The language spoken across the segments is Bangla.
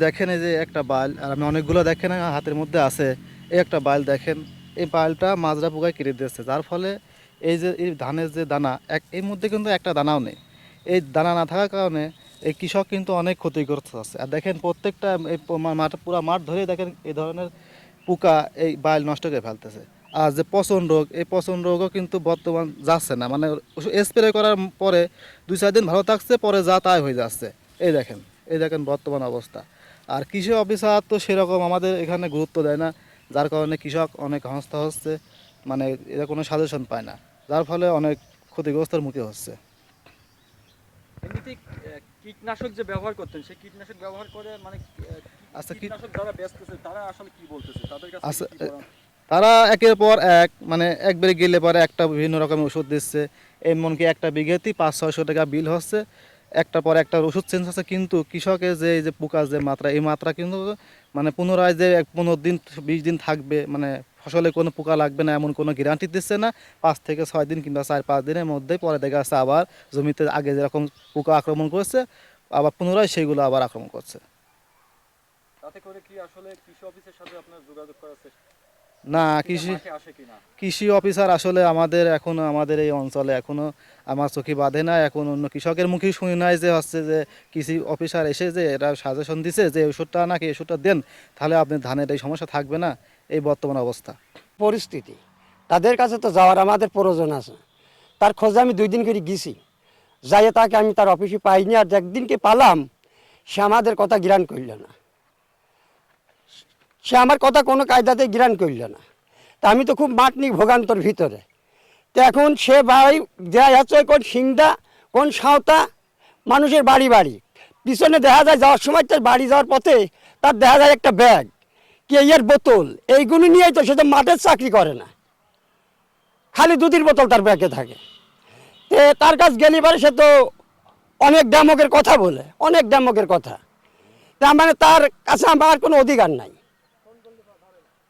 দেখেন এই যে একটা বাইল আর আমি অনেকগুলো দেখেন হাতের মধ্যে আছে। এই একটা বাইল দেখেন, এই বাইলটা মাজরা পোকায় কেটে দিচ্ছে যার ফলে এই যে, এই ধানের যে দানা, এক, এর মধ্যে কিন্তু একটা দানাও নেই। এই দানা না থাকার কারণে এই কৃষক কিন্তু অনেক ক্ষতিগ্রস্ত আছে। আর দেখেন প্রত্যেকটা এই মাঠ, পুরো মাঠ ধরে দেখেন এই ধরনের পোকা এই বাইল নষ্ট করে ফেলতেছে। আর যে পচন রোগ, এই পচন রোগও কিন্তু বর্তমান যাচ্ছে না। মানে স্প্রে করার পরে দুই, চার দিন ভালো থাকছে, পরে যা তাই হয়ে যাচ্ছে। এই দেখেন এই দেখেন বর্তমান অবস্থা। আর কৃষি অফিসার তো সেরকম আমাদের এখানে গুরুত্ব দেয় না যার কারণে কৃষক অনেক হস্তা হচ্ছে মানে এরা কোনো সাজেশন পায় না যার ফলে অনেক ক্ষতিগ্রস্তের মুখে হচ্ছে কীটনাশক যে ব্যবহার করতেন সেই কীটনাশক ব্যবহার করে মানে আচ্ছা, কীটনাশক যারা বেচতেছে তারা আসলে কি বলতেছে তাদের কাছে আচ্ছা? তারা একের পর এক মানে একবারে গেলে পরে একটা বিভিন্ন রকমের ওষুধ দিচ্ছে এমনকি একটা বিঘেতেই পাঁচ ছয়শো টাকা বিল হচ্ছে একটা পর একটা ওষুধ চেঞ্জ হচ্ছে, কিন্তু কৃষকের যে, এই যে পোকার যে মাত্রা, এই মাত্রা কিন্তু মানে পুনরায় যে পনেরো দিন, বিশ দিন থাকবে মানে ফসলে কোনো পোকা লাগবে না, এমন কোনো গ্যারান্টি দিচ্ছে না। পাঁচ থেকে ছয় দিন কিংবা চার পাঁচ দিনের মধ্যেই পরে দেখা যাচ্ছে আবার জমিতে আগে যেরকম পোকা আক্রমণ করেছে, আবার পুনরায় সেইগুলো আবার আক্রমণ করছে। তাতে করে কি আসলে কৃষি অফিসের সাথে আপনার যোগাযোগ করার চেষ্টা? না কৃষি কৃষি অফিসার আসলে আমাদের এখনও আমাদের এই অঞ্চলে এখনও আমার চোখে বাঁধে না এখন অন্য কৃষকের মুখেই শুনি নাই যে হচ্ছে যে কৃষি অফিসার এসে যে এটা সাজেশন দিছে যে ওষুধটা নাকি ওষুধটা দেন তাহলে আপনি ধানের এই সমস্যা থাকবে না এই বর্তমান অবস্থা। পরিস্থিতি। তাদের কাছে তো যাওয়ার আমাদের প্রয়োজন আছে। তার খোঁজে আমি দুই দিন করে গেছি। যাইয়ে তাকে আমি তার অফিসে পাইনি আর একদিনকে পালাম সে আমাদের কথা গ্রান করল না। সে আমার কথা কোনো কায়দাতে গ্রান করল না। তা আমি তো খুব মাটনি ভোগান্তর ভিতরে। তো এখন সে ভাই দেয়া যাচ্ছে কোন সিংদা, কোন সাঁওতা, মানুষের বাড়ি বাড়ি। পিছনে দেখা যায় যাওয়ার সময় তার বাড়ি যাওয়ার পথে তার দেখা যায় একটা ব্যাগ কি এর বোতল। এইগুলো নিয়েই তো সে তো মাঠের চাকরি করে না। খালি দুধের বোতল তার ব্যাগে থাকে। তে তার কাছে গেলে পারে সে তো অনেক ড্যামকের কথা বলে, অনেক ড্যামকের কথা। তার মানে তার কাছে আমার কোনো অধিকার নাই।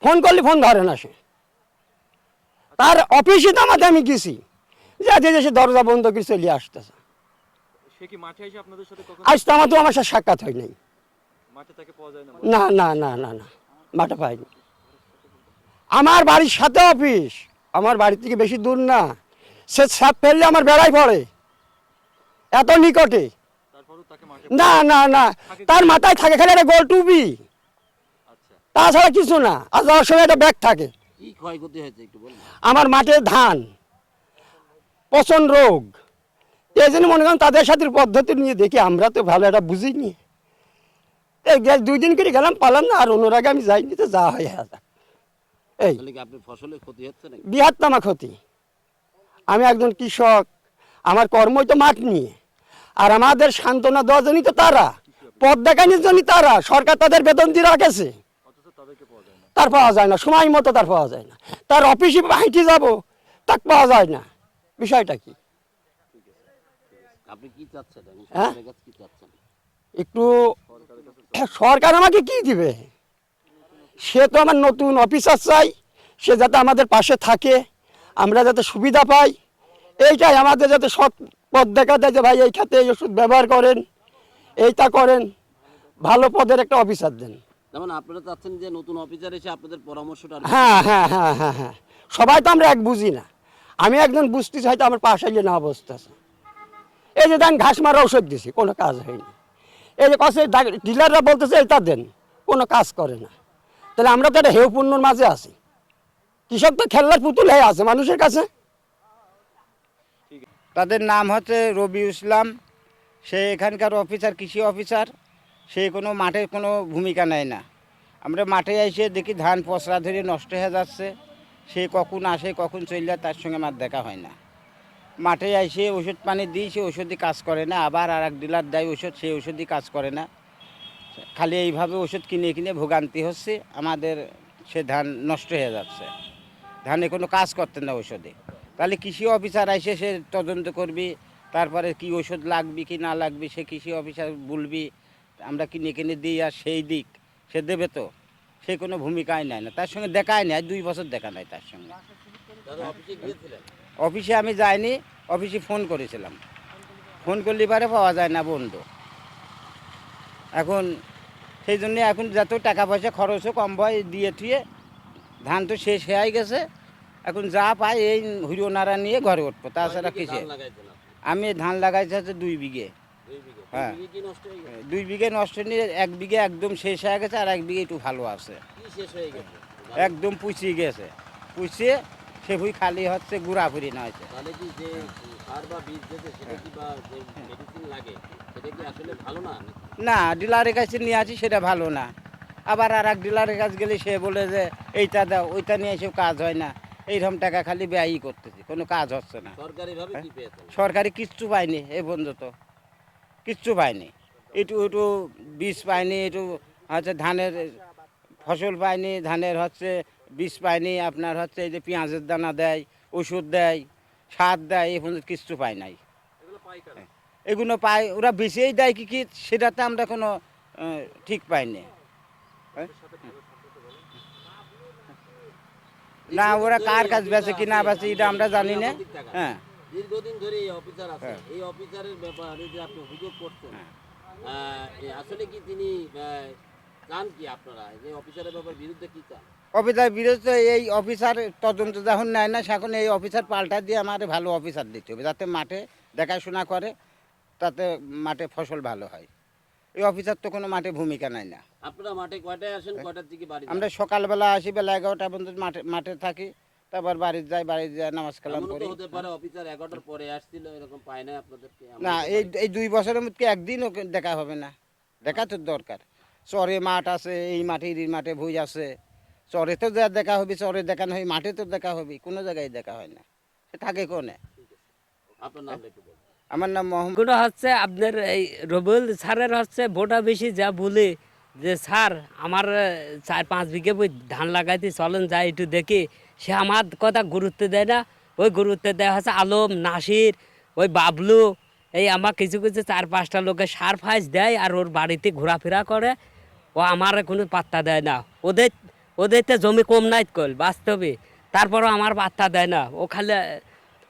ফোন করলে ফোন ধরে না সে। তার অফিসে তো আমাদের আমি গেছি। যে সে দরজা বন্ধ করে চলে আসতেছে। আজ তো আমার তো আমার সাথে সাক্ষাৎ হয় নাই। না না না না না মাঠে পাইনি আমার বাড়ির সাথে অফিস আমার বাড়ি থেকে বেশি দূর না। সে সাপ ফেললে আমার বেড়াই পড়ে। এত নিকটে। না না না। তার মাথায় থাকে খালি একটা গোল টুপি। তাছাড়া কিছু না। আর যাওয়ার সময় একটা ব্যাগ থাকে। আমার মাঠে ধান পচন রোগ। এই জন্য মনে করেন তাদের সাথে পদ্ধতি নিয়ে দেখি আমরা তো ভালো একটা বুঝিনি। এই গে- দুই দিন করে গেলাম পালাম না আর অন্যর আগে আমি যাইনি তো যা হয় হয়ে। এই। বৃহত্তমা ক্ষতি। আমি একজন কৃষক আমার কর্মই তো মাঠ নিয়ে। আর আমাদের সান্ত্বনা দেওয়ার জন্যই তো তারা। পথ দেখানোর জন্যই তারা। সরকার তাদের বেতন দিয়ে রাখেছে অথচ তাদেরকে পাওয়া যায় না তার পাওয়া যায় না সময় মতো তার পাওয়া যায় না। তার অফিসে হাঁটে যাব তাক পাওয়া যায় না। বিষয়টা কি? হ্যাঁ? একটু সরকার আমাকে কি দিবে? সে তো আমার নতুন অফিসার চাই সে যাতে আমাদের পাশে থাকে আমরা যাতে সুবিধা পাই। এইটাই আমাদের যাতে সৎ পথ দেখা দেয় যে ভাই এই খাতে এই ওষুধ ব্যবহার করেন এইটা করেন। ভালো পদের একটা অফিসার দেন। যেমন আপনারা চাচ্ছেন যে নতুন অফিসার এসে আপনাদের পরামর্শটা হ্যাঁ হ্যাঁ হ্যাঁ হ্যাঁ হ্যাঁ। সবাই তো আমরা এক বুঝি না। আমি একজন বুঝতেছি হয়তো আমার পাশে গিয়ে না বসতেছে এই যে দেন ঘাস মারা ওষুধ দিছি কোনো কাজ হয়নি। এই যে কষে ডিলাররা বলতেছে এটা দেন কোনো কাজ করে না। তাহলে আমরা তো একটা হেউপূর্ণর মাঝে আছি। কৃষক তো খেলনার পুতুল হয়ে আছে মানুষের কাছে। তাদের নাম হচ্ছে রবি ইসলাম। সে এখানকার অফিসার কৃষি অফিসার সে কোনো মাঠে কোনো ভূমিকা নেয় না। আমরা মাঠে এসে দেখি ধান পসরা ধরে নষ্ট হয়ে যাচ্ছে। সে কখন আসে, কখন চলে তার সঙ্গে আমার দেখা হয় না। মাঠে এসে ওষুধ পানি দিই, সে ওষুধই কাজ করে না। আবার আর এক ডিলার দেয় ওষুধ সেই ওষুধই কাজ করে না। খালি এইভাবে ওষুধ কিনে কিনে ভোগান্তি হচ্ছে। আমাদের সে ধান নষ্ট হয়ে যাচ্ছে। ধানে কোনো কাজ করতে না ওষুধে। তাহলে কৃষি অফিসার এসে সে তদন্ত করবি। তারপরে কি ওষুধ লাগবে কি না লাগবে সে কৃষি অফিসার বলবি। আমরা কিনে কিনে দিই আর সেই দিক সে দেবে তো। সে কোনো ভূমিকাই নেয় না। তার সঙ্গে দেখাই নেয় দুই বছর দেখা নাই তার সঙ্গে। অফিসে আমি যাইনি অফিসে ফোন করেছিলাম। ফোন করলে পারে পাওয়া যায় না বন্ধু। এখন সেই জন্য এখন যত টাকা পয়সা খরচও কম হয় দিয়ে থুয়ে ধান তো শেষ হয়ে গেছে। এখন যা পাই এই হুড়ো নাড়া নিয়ে ঘরে উঠবো। তাছাড়া কিছু? আমি ধান লাগাইছি হচ্ছে দুই বিঘে। হ্যাঁ। দুই বিঘে নষ্ট নিয়ে এক বিঘে একদম শেষ হয়ে গেছে আর এক বিঘে একটু ভালো আছে। একদম পুষিয়ে গেছে। পুষিয়ে সে ভুই খালি হচ্ছে গুড়া ফুরি না হয়েছে। ডিলারের কাছে নিয়ে আসি সেটা ভালো না। আবার আর এক ডিলারের কাছে গেলে সে বলে যে এইটা দাও ওইটা নিয়ে এসেও কাজ হয় না। এইরকম টাকা খালি ব্যয়ই করতেছি কোনো কাজ হচ্ছে না। সরকারি কিচ্ছু পাইনি এ পর্যন্ত। কিচ্ছু পাইনি। একটু একটু বীজ পাইনি একটু হচ্ছে ধানের ফসল পাইনি ধানের হচ্ছে বীজ পাইনি আপনার হচ্ছে এই যে পেঁয়াজের দানা দেয় ওষুধ দেয় সার দেয় এ পর্যন্ত কিচ্ছু পাই নাই। এগুলো পাই পাই ওরা বেশিই দেয় কি কি সেটাতে আমরা কোনো ঠিক পাইনি। হ্যাঁ? না ওরা কার কাজ বেচে কি না বেচে এটা আমরা জানি না। হ্যাঁ। দীর্ঘদিন ধরে এই অফিসার আছে। এই অফিসারের ব্যাপারে যে আপনি অভিযোগ করছেন এ আসলে কি তিনি চান কি আপনারা? যে অফিসারের ব্যাপার বিরুদ্ধে কি চান? অফিসার বিরুদ্ধে এই অফিসার তদন্ত যখন নেয় না সেখন এই অফিসার পাল্টা দিয়ে আমার ভালো অফিসার দিতে হবে যাতে মাঠে দেখাশোনা করে তাতে মাঠে ফসল ভালো হয়। এই অফিসার তো কোনো মাঠে ভূমিকা নেয় না। আপনারা মাঠে কয়টায় আসেন কয়টার দিকে বাড়ি আমরা সকালবেলা আসি বেলা এগারোটা পর্যন্ত মাঠে মাঠে থাকি। তারপর বাড়ি যাই বাড়ি যাই নামাজ কালাম করি হতে পারে অফিসার এগারোটার পরে আসছিল এরকম পায় না আপনাদেরকে না এই এই দুই বছরের মধ্যে একদিনও দেখা হবে না। দেখা তো দরকার। চরে মাঠ আছে এই মাঠে এই মাঠে ভুই আছে। চরে তো যা দেখা হবে চরে দেখানো হয় মাঠে তো দেখা হবে কোনো জায়গায় দেখা হয় না। সে থাকে কোনে? আপনার আমার নাম মোহাম্মদ হচ্ছে আপনার এই রবুল স্যারের হচ্ছে ভোটা বেশি যা বলে যে স্যার আমার চার পাঁচ বিঘে ধান লাগাইতে চলেন যাই একটু দেখি। সে আমার কথা গুরুত্ব দেয় না। ওই গুরুত্ব দেওয়া হচ্ছে আলম নাসির ওই বাবলু এই আমার কিছু কিছু চার পাঁচটা লোকে সার ফাইস দেয় আর ওর বাড়িতে ঘোরাফেরা করে। ও আমার কোনো পাত্তা দেয় না। ওদের ওদের তো জমি কম নাই কল বাস্তবে। তারপরও আমার পাত্তা দেয় না। ও খালি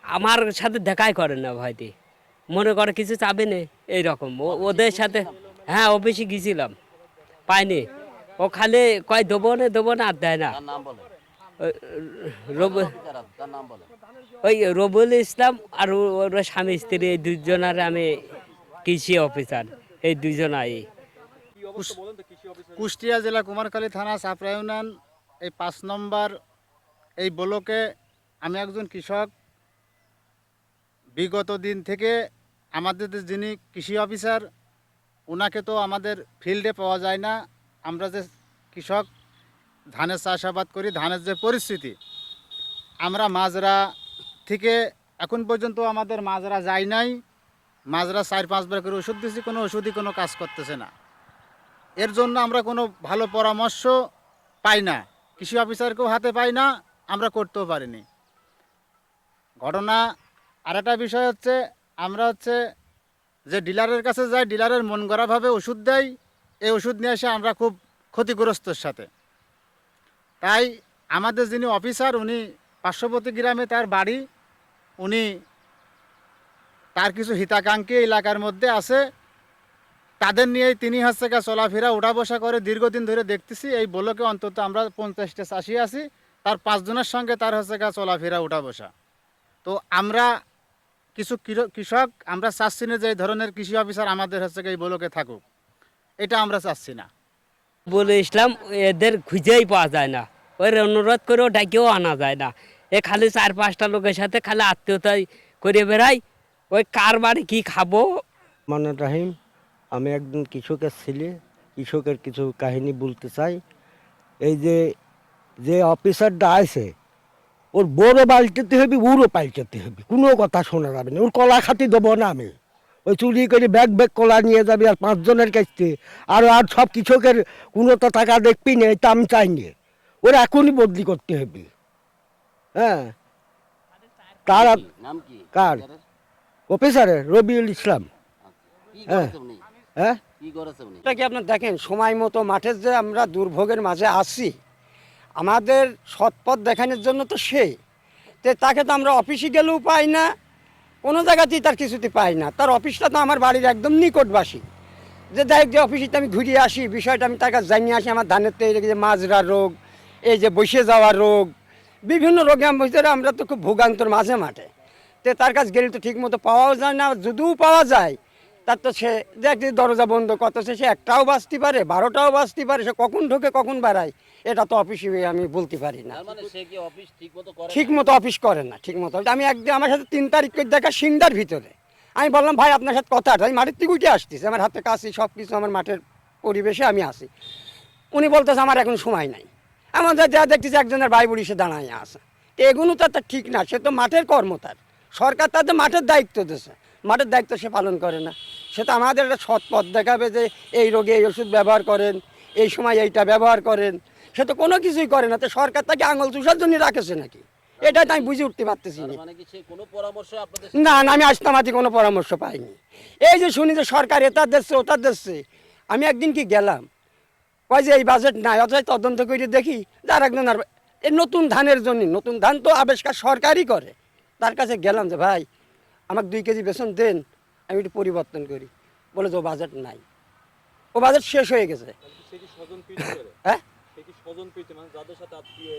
আমার সাথে দেখাই করে না ভয়টি মনে করে কিছু চাবে না এইরকম। ও- ওদের সাথে হ্যাঁ অফিসে গেছিলাম পাইনি। ও খালি কয় দেবো না দেবো না আর দেয় না। ওই রবুল ইসলাম আর ওর স্বামী স্ত্রী এই দুজনের আমি কৃষি অফিসার। এই দুজনাই কুষ্টিয়া জেলা কুমারখালী থানা ইউনিয়ন, এই পাঁচ নম্বর এই ব্লকে আমি একজন কৃষক। বিগত দিন থেকে আমাদের যিনি কৃষি অফিসার ওনাকে তো আমাদের ফিল্ডে পাওয়া যায় না। আমরা যে কৃষক ধানের চাষাবাদ করি, ধানের যে পরিস্থিতি, আমরা মাজরা থেকে এখন পর্যন্ত আমাদের মাজরা যায় নাই। মাজরা চার পাঁচবার করে ওষুধ দিয়েছি কোনো ওষুধই কোনো কাজ করতেছে না। এর জন্য আমরা কোনো ভালো পরামর্শ পাই না। কৃষি অফিসারকেও হাতে পাই না, আমরা করতেও পারিনি। ঘটনা আর একটা বিষয় হচ্ছে, আমরা হচ্ছে যে ডিলারের কাছে যাই, ডিলারের মন গড়াভাবে ওষুধ দেয় এই ওষুধ নিয়ে এসে আমরা খুব ক্ষতিগ্রস্তর সাথে। তাই আমাদের যিনি অফিসার, উনি পার্শ্ববর্তী গ্রামে তার বাড়ি, উনি তার কিছু হিতাকাঙ্ক্ষী এলাকার মধ্যে আছে। তাদের নিয়েই তিনি হচ্ছে গা চলাফেরা উঠা বসা করে দীর্ঘদিন ধরে দেখতেছি। এই ব্লকে অন্তত আমরা পঞ্চাশটা চাষি আছি। তার পাঁচজনের সঙ্গে তার হচ্ছে গা চলাফেরা উঠা বসা তো আমরা কিছু কৃষক, আমরা চাচ্ছি না যে এই ধরনের কৃষি অফিসার আমাদের হচ্ছে এই ব্লকে থাকুক। এটা আমরা চাচ্ছি না। বলে ইসলাম এদের খুঁজেই পাওয়া যায় না। ওই অনুরোধ করেও ডাকেও আনা যায় না। এ খালি চার পাঁচটা লোকের সাথে খালি আত্মীয়তাই করে বেড়াই। ওই কার বাড়ি কি খাব? মান্নাত রাহিম, আমি একজন কৃষকের ছেলে। কৃষকের কিছু কাহিনী বলতে চাই। এই যে যে অফিসারটা আছে ওর বড় পাল্টাতে হবে ওরও পাল্টাতে হবে কোনো কথা শোনা যাবে না। ওর কলা খাতি দেবো না আমি। ওই চুরি করে ব্যাগ ব্যাগ কলা নিয়ে যাবি আর পাঁচজনের কাছে। আর আর সব কৃষকের কোনো তো টাকা দেখবি না এটা আমি চাইনি ওরা এখনই বদলি করতে হবে। হ্যাঁ। তার কার? অফিসারের রবিউল ইসলাম। হ্যাঁ। হ্যাঁ? এটা কি আপনার দেখেন সময় মতো মাঠের যে আমরা দুর্ভোগের মাঝে আছি আমাদের সৎপথ দেখানোর জন্য তো সে। তো তাকে তো আমরা অফিসে গেলেও পাই না কোনো জায়গাতেই তার কিছুতে পাই না। তার অফিসটা তো আমার বাড়ির একদম নিকটবাসী। যে হোক, যে অফিসে আমি ঘুরিয়ে আসি, বিষয়টা আমি তার কাছে জানিয়ে আসি, আমার ধানের তো এই যে মাজরা রোগ, এই যে বসে যাওয়া রোগ, বিভিন্ন রোগে আমি আমরা তো খুব ভোগান্তর মাঝে মাঠে। তো তার কাছে গেলে তো ঠিক মতো পাওয়াও যায় না, যদিও পাওয়া যায় তার তো সে দেখ দরজা বন্ধ কত সে সে একটাও বাঁচতে পারে বারোটাও বাঁচতে পারে সে কখন ঢোকে কখন বাড়ায় এটা তো অফিসে আমি বলতে পারি না। ঠিক মতো অফিস করে না? ঠিক মতো আমি একদিন আমার সাথে তিন তারিখ করে দেখা সিংদার ভিতরে। আমি বললাম ভাই আপনার সাথে কথা আমি মাঠের থেকে উঠে আসতেছি আমার হাতে কাছে সব কিছু আমার মাঠের পরিবেশে আমি আসি উনি বলতেছে আমার এখন সময় নাই। এমন যা যা দেখতেছি একজনের ভাই বুড়ি সে দাঁড়ায় আছে। তো এগুলো তো তার ঠিক না সে তো মাঠের কর্ম তার সরকার তাদের মাঠের দায়িত্ব দিয়েছে মাঠের দায়িত্ব সে পালন করে না। সে তো আমাদের একটা সৎ পথ দেখাবে যে এই রোগে এই ওষুধ ব্যবহার করেন এই সময় এইটা ব্যবহার করেন। সে তো কোনো কিছুই করে না। তো সরকার তাকে আঙুল চুষার জন্য রাখেছে নাকি? এটা তো আমি বুঝে উঠতে পারতেছি না। মানে না না আমি আস্তামাতি কোনো পরামর্শ পাইনি। এই যে শুনি যে সরকার এটা দিচ্ছে ওটা দিচ্ছে। আমি একদিন কি গেলাম? কয় যে এই বাজেট নাই অথচ তদন্ত করে দেখি যার একজন আর এই নতুন ধানের জন্য নতুন ধান তো আবিষ্কার সরকারই করে। তার কাছে গেলাম যে ভাই আমাকে দুই কেজি বেসন দেন আমি একটু পরিবর্তন করি। বলে যে ও বাজেট নাই। ও বাজেট শেষ হয়ে গেছে। হ্যাঁ? মানে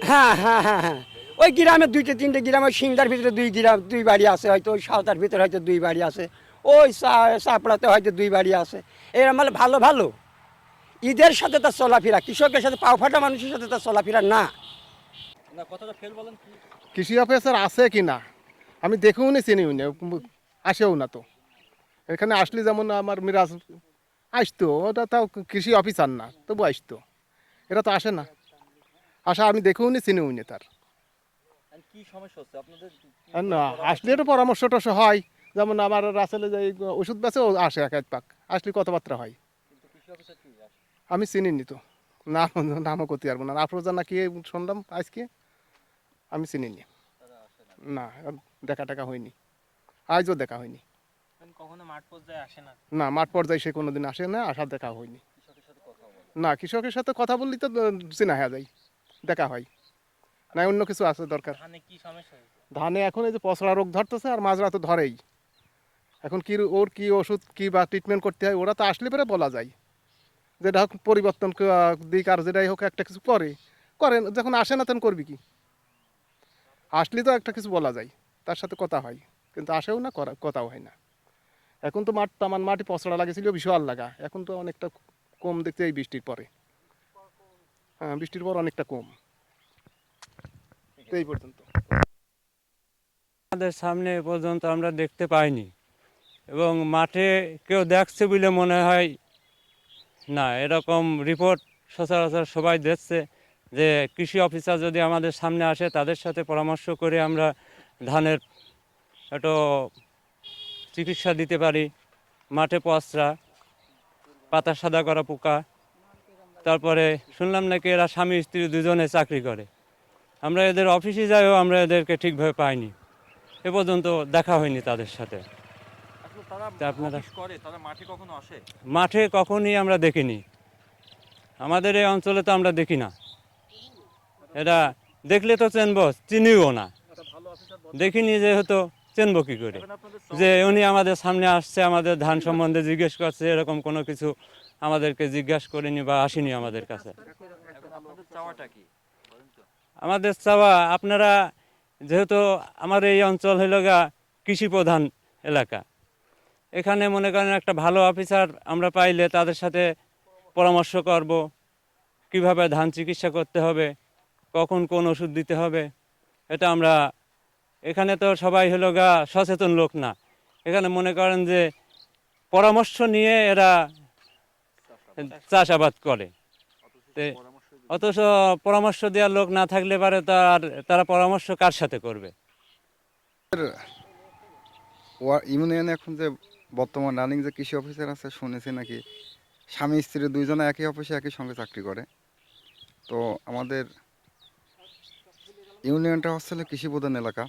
হ্যাঁ হ্যাঁ হ্যাঁ হ্যাঁ। ওই গ্রামে দুইটা তিনটে গ্রাম ওই সিংদার ভিতরে দুই গ্রাম দুই বাড়ি আছে হয়তো ওই সাঁওতার ভিতরে হয়তো দুই বাড়ি আছে। ওই চাপড়াতে হয়তো দুই বাড়ি আছে। এরকম মানে ভালো ভালো। ঈদের সাথে তার চলাফেরা কৃষকের সাথে পাও ফাটা মানুষের সাথে তার চলাফেরা না। না কথাটা ফেল বলেন কি? কৃষি অফিসার আছে কি না আমি দেখেও নি চিনিও নি আসেও না তো। এখানে আসলে যেমন আমার মিরাজ আসতো ওটা তাও কৃষি অফিসার না তবু আসতো। এরা তো আসে না। আসা আমি দেখেও নি চিনিও নি তার। না আসলে একটু পরামর্শ টস হয়। যেমন আমার রাসেলে যে ওষুধ বেছে ও আসে এক এক পাক। আসলে কথাবার্তা হয়? আমি চিনিনি তো। নাম নামও করতে পারব না। আফরোজা না কি শুনলাম আজকে? আমি চিনিনি না দেখা টাকা হয়নি। আজও দেখা হয়নি। কখনো মাঠ পর্যায়ে আসে না? না মাঠ পর্যায়ে সে কোনোদিন আসে না আসার দেখা হয়নি। না কৃষকের সাথে কথা বললেই তো চেনা হয়ে যায়। দেখা হয়। না অন্য কিছু আছে দরকার। ধানে এখন এই যে পচড়া রোগ ধরতেছে আর মাজরা তো ধরেই। এখন কি ওর কি ওষুধ কি বা ট্রিটমেন্ট করতে হয় ওরা তো আসলে পরে বলা যায়। যেটা হোক পরিবর্তন দিক আর যেটাই হোক একটা কিছু করে করেন যখন আসে না তখন করবি কি? আসলে তো একটা কিছু বলা যায়। তার সাথে কথা হয়। কিন্তু আসেও না কথাও হয় না। এখন তো মাঠ আমার মাটি পচড়া লাগেছিল, বিশাল লাগা। এখন তো অনেকটা কম দেখতে এই বৃষ্টির পরে। হ্যাঁ বৃষ্টির পর অনেকটা কম। এই পর্যন্ত। আমাদের সামনে এ পর্যন্ত আমরা দেখতে পাইনি। এবং মাঠে কেউ দেখছে বলে মনে হয় না। এরকম রিপোর্ট সচরাচর সবাই দেখছে যে কৃষি অফিসার যদি আমাদের সামনে আসে, তাদের সাথে পরামর্শ করে আমরা ধানের একটু চিকিৎসা দিতে পারি মাঠে পচরা পাতা সাদা করা পোকা তারপরে শুনলাম নাকি এরা স্বামী স্ত্রী দুজনে চাকরি করে। আমরা এদের অফিসে যাইও আমরা এদেরকে ঠিকভাবে পাইনি। এ পর্যন্ত দেখা হয়নি তাদের সাথে। আপনারা- মাঠে কখনই আমরা দেখিনি। আমাদের এই অঞ্চলে তো আমরা দেখি না। এটা দেখলে তো চেনব চিনিও না। দেখিনি যেহেতু চেনব কি করে? যে উনি আমাদের সামনে আসছে আমাদের ধান সম্বন্ধে জিজ্ঞেস করছে এরকম কোনো কিছু আমাদেরকে জিজ্ঞাসা করেনি বা আসেনি আমাদের কাছে। আমাদের চাওয়া আপনারা যেহেতু আমার এই অঞ্চল হইল গা কৃষি প্রধান এলাকা এখানে মনে করেন একটা ভালো অফিসার আমরা পাইলে তাদের সাথে পরামর্শ করব কীভাবে ধান চিকিৎসা করতে হবে কখন কোন ওষুধ দিতে হবে এটা আমরা এখানে তো সবাই হলো গা সচেতন লোক না। এখানে মনে করেন যে পরামর্শ নিয়ে এরা চাষাবাদ করে। তে অথচ পরামর্শ দেওয়ার লোক না থাকলে পারে তার তারা পরামর্শ কার সাথে করবে? ইউনিয়নে এখন যে বর্তমান রানিং যে কৃষি অফিসার আছে শুনেছি নাকি স্বামী স্ত্রী দুইজনে একই অফিসে একই সঙ্গে চাকরি করে। তো আমাদের ইউনিয়নটা হচ্ছে কৃষি প্রধান এলাকা।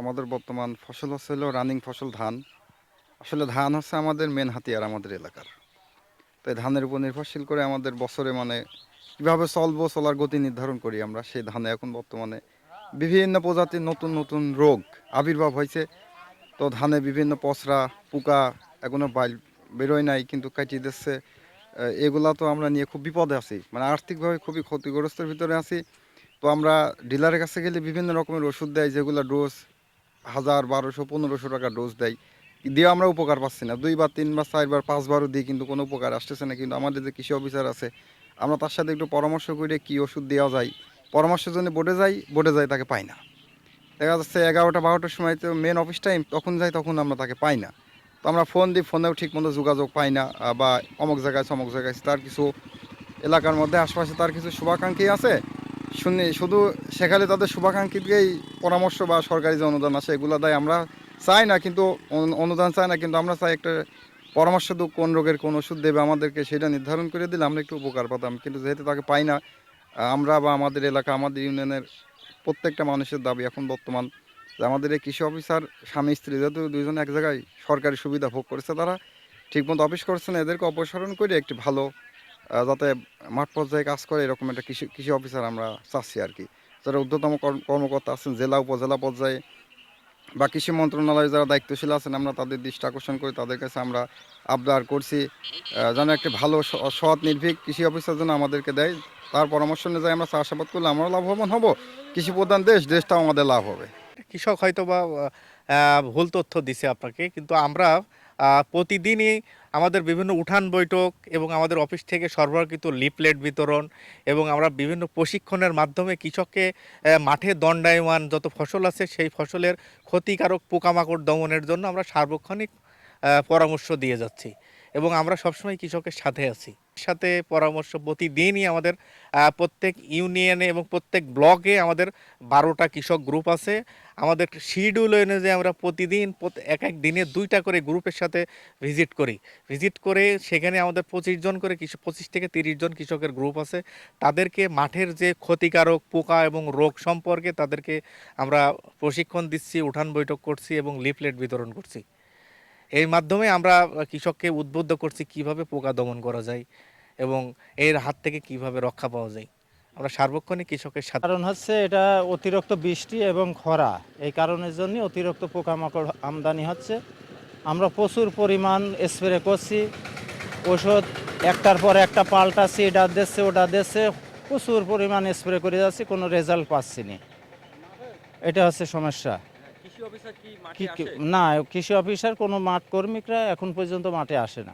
আমাদের বর্তমান ফসল হচ্ছে হলো রানিং ফসল ধান। আসলে ধান হচ্ছে আমাদের মেন হাতিয়ার আমাদের এলাকার। তাই ধানের উপর নির্ভরশীল করে আমাদের বছরে মানে কীভাবে চলবো, চলার গতি নির্ধারণ করি আমরা, সেই ধানে এখন বর্তমানে বিভিন্ন প্রজাতির নতুন নতুন রোগ আবির্ভাব হয়েছে। তো ধানে বিভিন্ন পচরা, পোকা এগুলো বাইল বেরোয় নাই, কিন্তু কাটিয়ে দিচ্ছে। এগুলা তো আমরা নিয়ে খুব বিপদে আছি। মানে আর্থিকভাবে খুবই ক্ষতিগ্রস্তের ভিতরে আছি। তো আমরা ডিলারের কাছে গেলে বিভিন্ন রকমের ওষুধ দেয়, যেগুলো ডোজ হাজার, বারোশো, পনেরোশো টাকা ডোজ দেয়। দিয়ে আমরা উপকার পাচ্ছি না। দুইবার, তিনবার, চারবার, পাঁচবারও দিয়ে কিন্তু কোনো উপকার আসতেছে না। কিন্তু আমাদের যে কৃষি অফিসার আছে, আমরা তার সাথে একটু পরামর্শ করে কী ওষুধ দেওয়া যায়, পরামর্শের জন্য বোর্ডে যাই বোর্ডে যাই তাকে পাই না। দেখা যাচ্ছে এগারোটা, বারোটার সময় তো মেন অফিস টাইম তখন যাই, তখন আমরা তাকে পাই না। তো আমরা ফোন দিই ফোনেও ঠিক মতো যোগাযোগ পাই না বা অমুক জায়গায় অমুক জায়গায়। তার কিছু এলাকার মধ্যে, আশপাশে তার কিছু শুভাকাঙ্ক্ষী আছে শুনি, শুধু সেখানে তাদের শুভাকাঙ্ক্ষীকেই পরামর্শ বা সরকারি যে অনুদান আছে, এগুলো দেয় আমরা চাই না, কিন্তু অনু- অনুদান চাই না, কিন্তু আমরা চাই একটা পরামর্শ দু কোন রোগের কোন ওষুধ দেবে আমাদেরকে, সেটা নির্ধারণ করে দিলে আমরা একটু উপকার পেতাম। কিন্তু যেহেতু তাকে পাই না আমরা বা আমাদের এলাকা, আমাদের ইউনিয়নের প্রত্যেকটা মানুষের দাবি এখন বর্তমান যে আমাদের এই কৃষি অফিসার, স্বামী, স্ত্রী যেহেতু দুইজন এক জায়গায় সরকারি সুবিধা ভোগ করেছে, তারা ঠিকমতো অফিস করছে না, এদেরকে অপসারণ করে একটি ভালো যাতে মাঠ পর্যায়ে কাজ করে, এরকম একটা কৃষি কৃষি অফিসার আমরা চাচ্ছি আর কি। যারা ঊর্ধ্বতম কর্ম- কর্মকর্তা আছেন, জেলা, উপজেলা পর্যায়ে বা কৃষি মন্ত্রণালয়ে যারা দায়িত্বশীল আছেন, আমরা তাদের দৃষ্টি আকর্ষণ করে তাদের কাছে আমরা আবদার করছি যেন একটি ভালো সৎ, নির্ভীক কৃষি অফিসার যেন আমাদেরকে দেয়। তার পরামর্শ অনুযায়ী আমরা চাষাবাদ করলে আমরাও লাভবান হব। কৃষি প্রধান দেশ, দেশটাও আমাদের লাভ হবে। কৃষক হয়তো বা ভুল তথ্য দিছে আপনাকে, কিন্তু আমরা প্রতিদিনই আমাদের বিভিন্ন উঠান বৈঠক এবং আমাদের অফিস থেকে সরবরাহকৃত লিপলেট বিতরণ এবং আমরা বিভিন্ন প্রশিক্ষণের মাধ্যমে কৃষককে মাঠে দণ্ডায়মান যত ফসল আছে সেই ফসলের ক্ষতিকারক পোকামাকড় দমনের জন্য আমরা সার্বক্ষণিক পরামর্শ দিয়ে যাচ্ছি। এবং আমরা সবসময় কৃষকের সাথে আছি। সাথে পরামর্শ প্রতিদিনই আমাদের প্রত্যেক ইউনিয়নে এবং প্রত্যেক ব্লকে আমাদের বারোটা কৃষক গ্রুপ আছে। আমাদের শিডিউল অনুযায়ী আমরা প্রতিদিন এক এক দিনে দুইটা করে গ্রুপের সাথে ভিজিট করি। ভিজিট করে সেখানে আমাদের পঁচিশ জন করে কৃষক পঁচিশ থেকে তিরিশ জন কৃষকের গ্রুপ আছে। তাদেরকে মাঠের যে ক্ষতিকারক পোকা এবং রোগ সম্পর্কে তাদেরকে আমরা প্রশিক্ষণ দিচ্ছি, উঠান বৈঠক করছি এবং লিফলেট বিতরণ করছি। এর মাধ্যমে আমরা কৃষককে উদ্বুদ্ধ করছি কীভাবে পোকা দমন করা যায় এবং এর হাত থেকে কীভাবে রক্ষা পাওয়া যায়। আমরা সার্বক্ষণিক কৃষকের সাথে কারণ হচ্ছে এটা অতিরিক্ত বৃষ্টি এবং খরা, এই কারণের জন্য অতিরিক্ত পোকামাকড় আমদানি হচ্ছে। আমরা প্রচুর পরিমাণ স্প্রে করছি, ওষুধ একটার পর একটা পাল্টাছি এটা দিচ্ছে, ওটা দিচ্ছে, প্রচুর পরিমাণ স্প্রে করে যাচ্ছি, কোনো রেজাল্ট পাচ্ছি না। এটা হচ্ছে সমস্যা। কৃষি অফিসার কি মাঠে কি- কি- আসে? না কৃষি অফিসার কোনো মাঠ কর্মিকরা এখন পর্যন্ত মাঠে আসে না।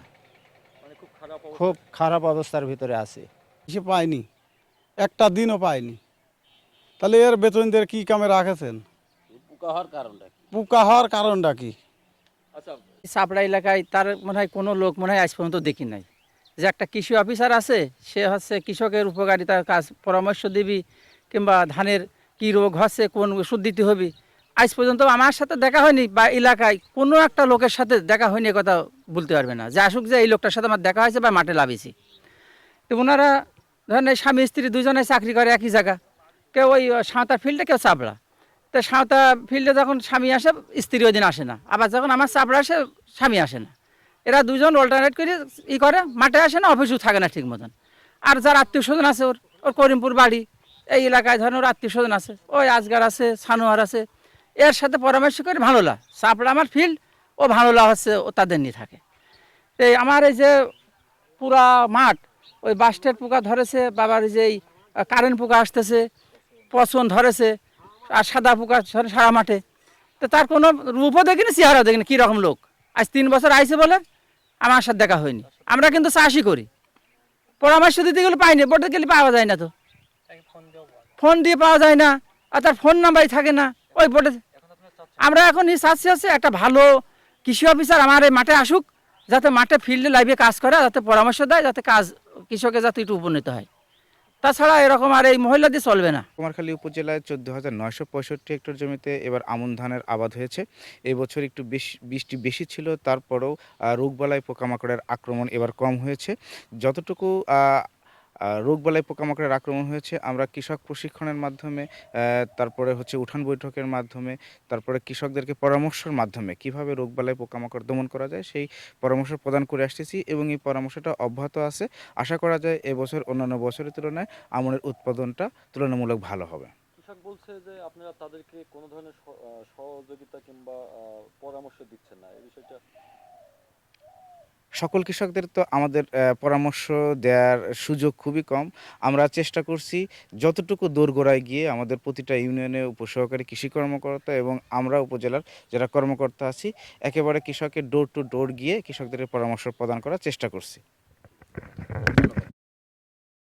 মানে খুব খারাপ অবস্থা। খুব খারাপ অবস্থার ভিতরে আছে। সে পায়নি। একটা দিনও পায়নি। তাহলে এর বেতন দিয়ে কী কামে রাখেছেন? পোকা হওয়ার কারণটা কি? পোকা হওয়ার কারণটা কি? আচ্ছা। এলাকায় তার মনে হয় কোনো লোক মনে হয় আজ পর্যন্ত দেখি নাই। যে একটা কৃষি অফিসার আছে সে হচ্ছে কৃষকের উপকারিতার কাজ পরামর্শ দিবি কিংবা ধানের কি রোগ হচ্ছে কোন ওষুধ দিতে হবে আজ পর্যন্ত আমার সাথে দেখা হয়নি বা এলাকায় কোনো একটা লোকের সাথে দেখা হয়নি কথা বলতে পারবে না। যে আসুক যে এই লোকটার সাথে আমার দেখা হয়েছে বা মাঠে লাভিয়েছি তো ওনারা ধরেন এই স্বামী স্ত্রী দুজনে চাকরি করে একই জায়গা। কেউ ওই সাঁতার ফিল্ডে, কেউ চাপড়া। তো সাঁওতা ফিল্ডে যখন স্বামী আসে, স্ত্রী ওই দিন আসে না। আবার যখন আমার চাপড়া আসে, স্বামী আসে না। এরা দুজন অল্টারনেট করে ই করে, মাঠে আসে না অফিসও থাকে না ঠিক মতন। আর যার আত্মীয় স্বজন আছে ওর ওর করিমপুর বাড়ি। এই এলাকায় ধরেন ওর আত্মীয় স্বজন আছে। ওই আজগার আছে, সানোয়ার আছে। এর সাথে পরামর্শ করে ভালোলা চাপড়া আমার ফিল্ড ও ভালোলা হচ্ছে ও তাদের নিয়ে থাকে। এই আমার এই যে পুরা মাঠ ওই বাস্টের পোকা ধরেছে বাবার এই যে এই কারেন্ট পোকা আসতেছে পচন ধরেছে আর সাদা পোকা ধরে সারা মাঠে। তো তার কোনো রূপও দেখিনি চেহারাও দেখিনি কীরকম লোক? আজ তিন বছর আইছে বলে আমার সাথে দেখা হয়নি। আমরা কিন্তু চাষই করি। পরামর্শ দিতে গেলে পাইনি বোর্ডে গেলে পাওয়া যায় না তো। ফোন দিয়ে পাওয়া যায় না আর তার ফোন নাম্বারই থাকে না। ওই বোর্ডে আমরা এখন এই চাচ্ছি আছে একটা ভালো কৃষি অফিসার আমার এই মাঠে আসুক, যাতে মাঠে ফিল্ডে লাইভে কাজ করে, যাতে পরামর্শ দেয়, যাতে কাজ, কৃষকের যাতে একটু উপনীত হয়। তাছাড়া এরকম আর এই মহিলা দিয়ে চলবে না। কুমারখালী উপজেলায় চোদ্দ হাজার নয়শো পঁয়ষট্টি হেক্টর জমিতে এবার আমন ধানের আবাদ হয়েছে। এবছর একটু বেশি, বৃষ্টি বেশি ছিল, তারপরেও রোগবালাই পোকামাকড়ের আক্রমণ এবার কম হয়েছে। যতটুকু রোগবালাই পোকামাকড়ের আক্রমণ হয়েছে। আমরা কৃষক প্রশিক্ষণের মাধ্যমে তারপরে হচ্ছে উঠান বৈঠকের মাধ্যমে, তারপরে কৃষকদেরকে পরামর্শের মাধ্যমে কীভাবে রোগবালাই পোকামাকড় দমন করা যায়, সেই পরামর্শ প্রদান করে আসতেছি এবং এই পরামর্শটা অব্যাহত আছে। আশা করা যায় এবছর, অন্যান্য বছরের তুলনায় আমনের উৎপাদনটা তুলনামূলক ভালো হবে। কৃষক বলছে যে আপনারা তাদেরকে কোনো ধরনের সহযোগিতা কিংবা পরামর্শ দিচ্ছেন না। এই বিষয়টা সকল কৃষকদের তো আমাদের পরামর্শ দেওয়ার সুযোগ খুবই কম। আমরা চেষ্টা করছি যতটুকু দোরগোড়ায় গিয়ে আমাদের প্রতিটা ইউনিয়নে উপসহকারী কৃষি কর্মকর্তা এবং আমরা উপজেলার যারা কর্মকর্তা আছি, একেবারে কৃষকের ডোর টু ডোর গিয়ে কৃষকদের পরামর্শ প্রদান করার চেষ্টা করছি।